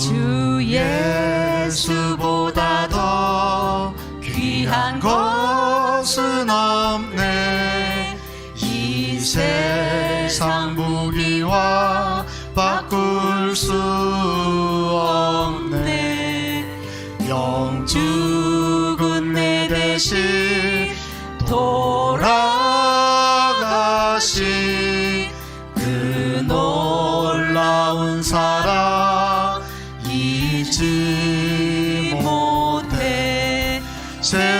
주 예수보다 더 귀한 것은 없네. 이 세상 무기와 바꿀 수 없네. 영 죽은 내 대신 돌아가신 그 놀라운 사랑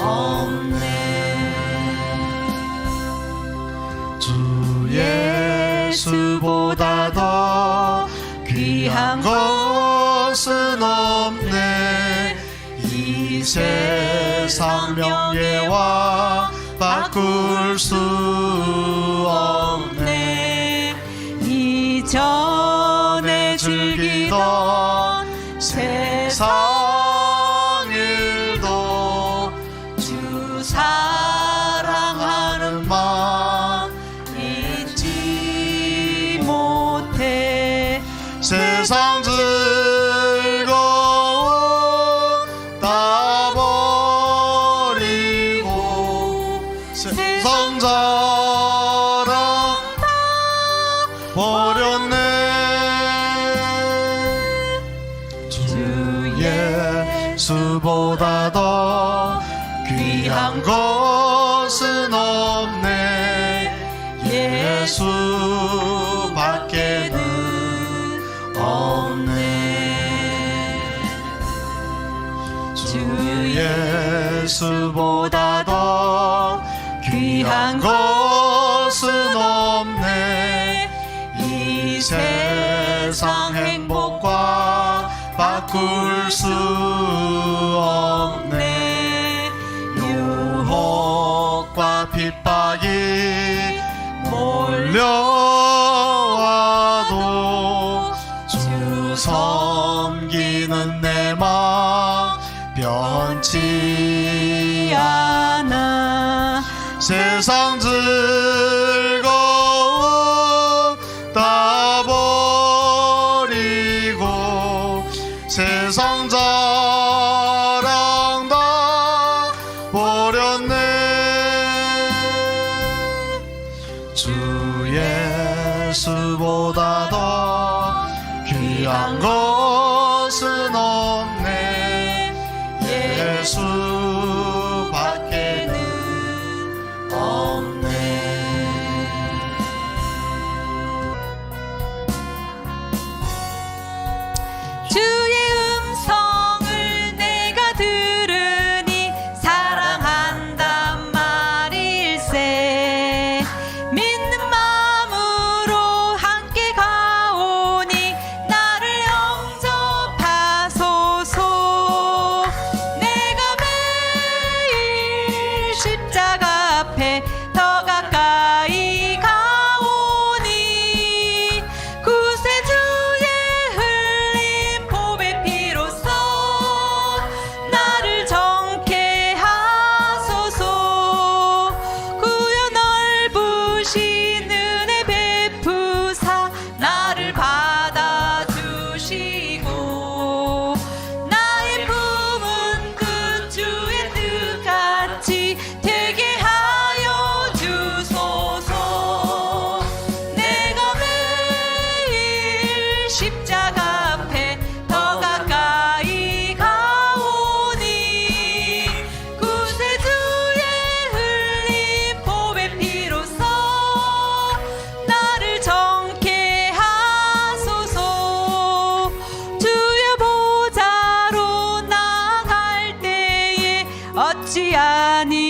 없네. 주 예수보다 더 귀한 것은 없네. 이 세상 명예와 바꿀 수 없네. 이전에 즐기던 세상 세상 즐거움 다 버리고 세상 자랑 다 버렸네. 주 예수보다 더 귀한 것은 없네. 예수 예수보다 더 귀한 것은 없네. 이 세상 행복과 바꿀 수 없네. 유혹과 핍박이 몰려와도 주 섬기는 변치 않아. 세상 즐거움 다 버리고 세상 자랑 다 버렸네. 주 예수보다 더 귀한 것 예 하니